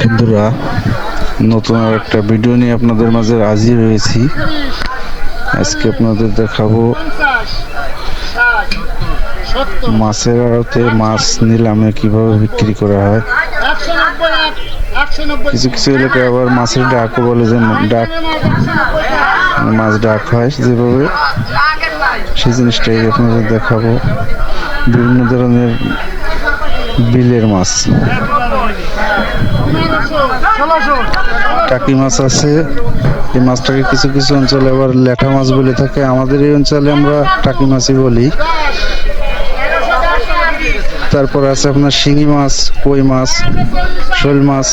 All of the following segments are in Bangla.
বন্ধুরা, নতুন আর একটা ভিডিও নিয়ে আপনাদের মাঝে হাজির হয়েছি। আজকে আপনাদের দেখাবো মাছের আড়তে মাছ নিলামে কীভাবে বিক্রি করা হয়। কিছু কিছু এলাকায় আবার মাছের ডাকও বলে যে ডাক, মাছ ডাক হয় যেভাবে। সেই জিনিসটাই আপনাদের দেখাবো। বিভিন্ন ধরনের বিলের মাছ। টাকি মাছ আছে। এই মাছটাকে কিছু কিছু অঞ্চলে আবার ল্যাঠা মাছ বলে থাকে। আমাদের এই অঞ্চলে আমরা টাকি মাছই বলি। তারপর আছে আপনার শিঙি মাছ কই মাছ শোল মাছ।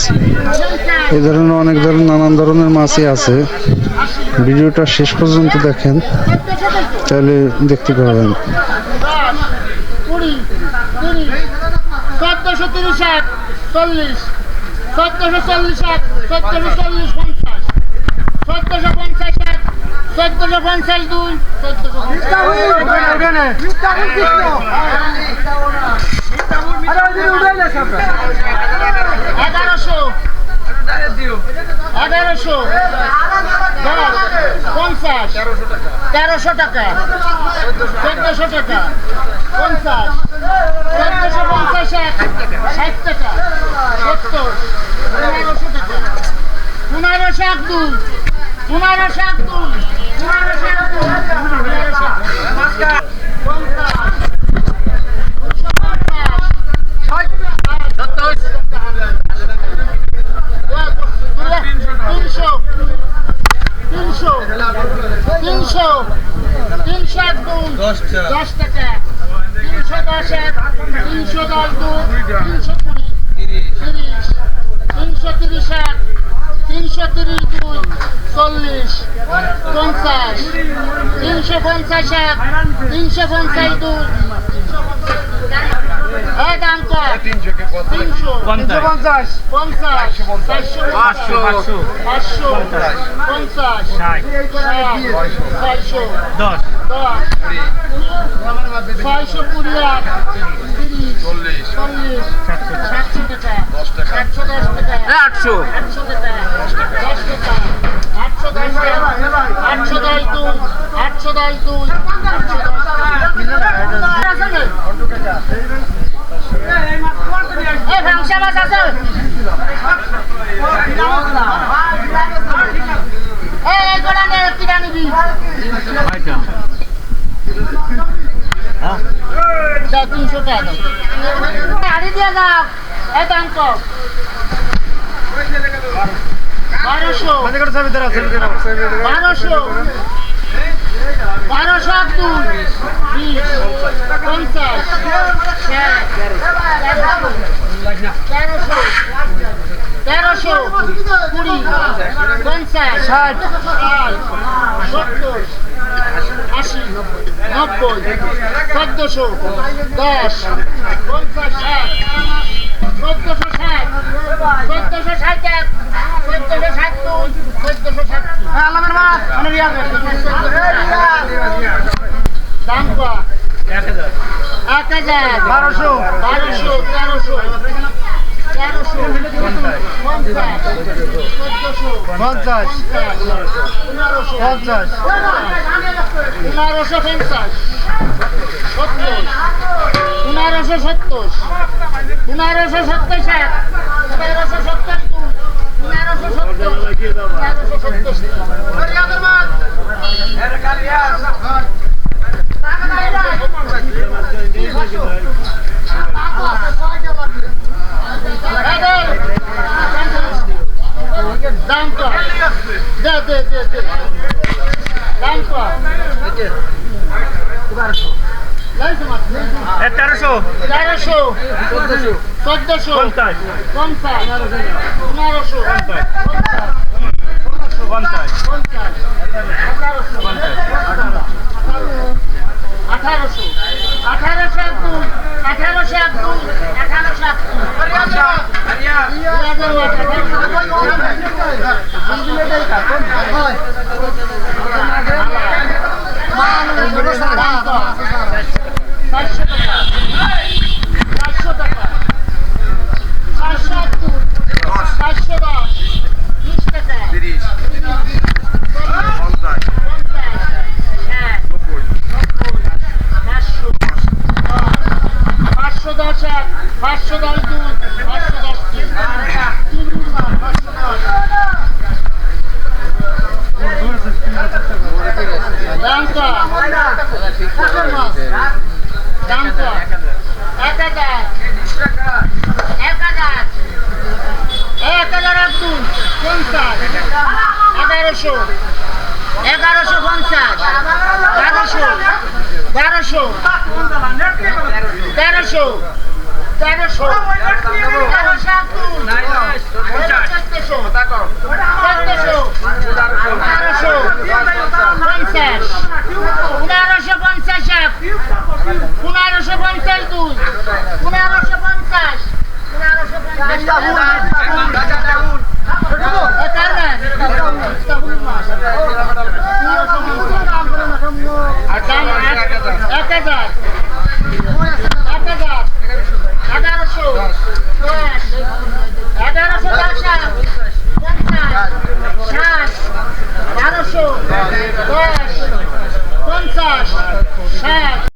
এই ধরনের অনেক ধরনের নানান ধরনের মাছই আছে। ভিডিওটা শেষ পর্যন্ত দেখেন। তাহলে দেখতে পাবেন। চোদ্দশো তিরিশ চল্লিশ। চোদ্দশো চল্লিশ এক চোদ্দশো চল্লিশ পঞ্চাশ চোদ্দশো পঞ্চাশ এক চোদ্দশো পঞ্চাশ দুই চোদ্দশো এগারোশো পঞ্চাশ তেরোশো টাকা চোদ্দশো টাকা পঞ্চাশ চোদ্দশো পঞ্চাশ এক ষাট টাকা সত্তর পনেরোশো টাকা পনেরোশো এক দুই পনেরোশো এক দুই পনেরোশো এক দুই পনেরোশো পঞ্চাশ দুশো পঞ্চাশ তিনশো তিনশো তিনশো তিনশো এক গুণ। দশ টাকা। তিনশো দশ এক তিনশো দশ দুই তিনশো কুড়ি তিরিশ তিনশো তিরিশ এক তিনশো তিরিশ দুই চল্লিশ পঞ্চাশ তিনশো পঞ্চাশ এক তিনশো পঞ্চাশ দুই এই দাম কর তিনশো পঞ্চাশ। পঞ্চাশ। চারশো পাঁচশো। পাঁচশো। পঞ্চাশ। ছয়শো দশ। দশ। ছয়শো কুড়ি এক তিরিশ চল্লিশ। সাতশো টাকা। সাতশো দশ টাকা। আটশো। আটশো টাকা। দশ টাকা। আটশো দশ আটশো দশ দুই আটশো দশ দুই আটশো দশ এই ভাংসা মাছ আছে এই এই গোড়া নে কিনা নিবি কয়টা দাও, তিনশো টাকা দাও। গাড়ি দিয়ে যাও এই দাম কম বারোশো। বারোশো। বারোশো পঞ্চাশ। তেরোশো। কুড়ি। পঞ্চাশ। ষাট। সত্তর। নব্বই চোদ্দশো দশ পঞ্চাশ ষাট চোদ্দশো ষাট চোদ্দশো ষাট এক চোদ্দশো ষাট দুই চোদ্দশো ষাট দাম এক হাজার। বারোশো। বারোশো তেরোশো তেরোশো। পঞ্চাশ পঞ্চাশ পনেরোশো পঞ্চাশ পনেরোশো সত্তর পনেরোশো সত্তর পনেরোশো সত্তর ষাট তেরোশো সত্তর দুই পনেরোশো সত্তর তেরোশো সত্তর দাম কর দে দে দে দে দাম কর লাইছে মাছ তেরোশো। তেরোশো। চোদ্দশো। পঞ্চাশ। পঞ্চাশ। পনেরোশো। পঞ্চাশ। পঞ্চাশ। আঠারোশো পাঁচশো দশ দুধ পাঁচশো দশ এগারোশো এগারোশো পঞ্চাশ বারোশো বারোশো তেরোশো তেরোশো। এগারোশো ষাট বারোশো দশ পঞ্চাশ ষাট।